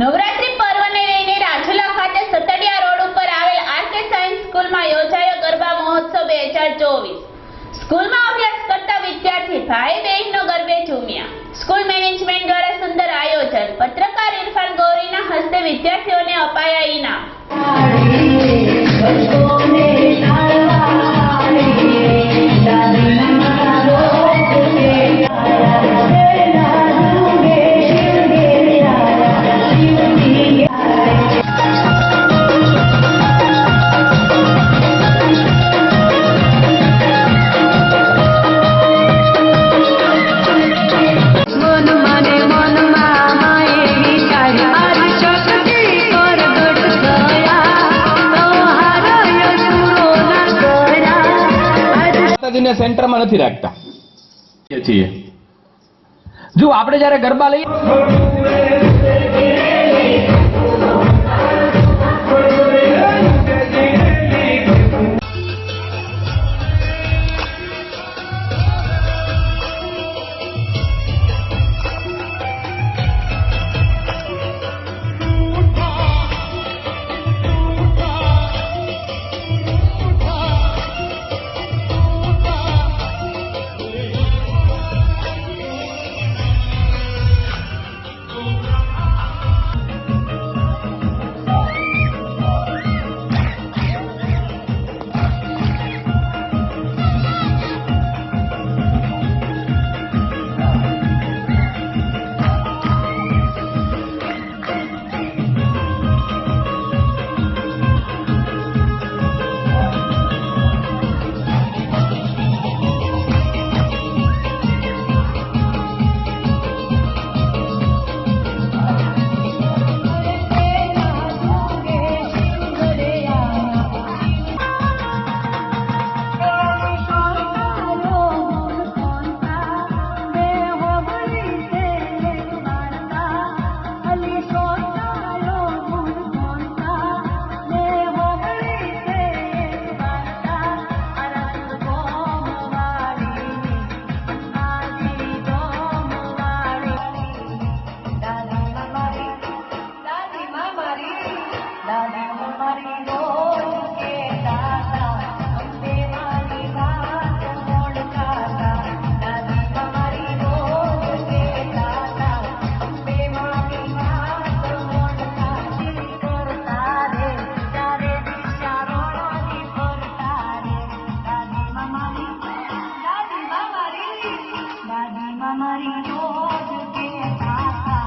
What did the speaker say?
નવરાત્રી પર્વને લઈને રાજુલા ખાતે સતડિયા રોડ ઉપર આવેલ આરકે સાયન્સ સ્કૂલમાં યોજાયો ગરબા મહોત્સવ બે હજાર ચોવીસ. સ્કૂલમાં અભ્યાસ કરતા વિદ્યાર્થી ભાઈ બહેનનો ગરબે ઝૂમ્યા. સ્કૂલ મેનેજમેન્ટ દ્વારા સુંદર આયોજન. પત્રકાર ઇરફાન ગૌરીના હસ્તે વિદ્યાર્થીઓને અપાયા ઇનામ. માતાજીને સેન્ટરમાં નથી રાખતા. છીએ. જો આપણે જ્યારે ગરબા લઈએ दादी ममरी रोज के दाता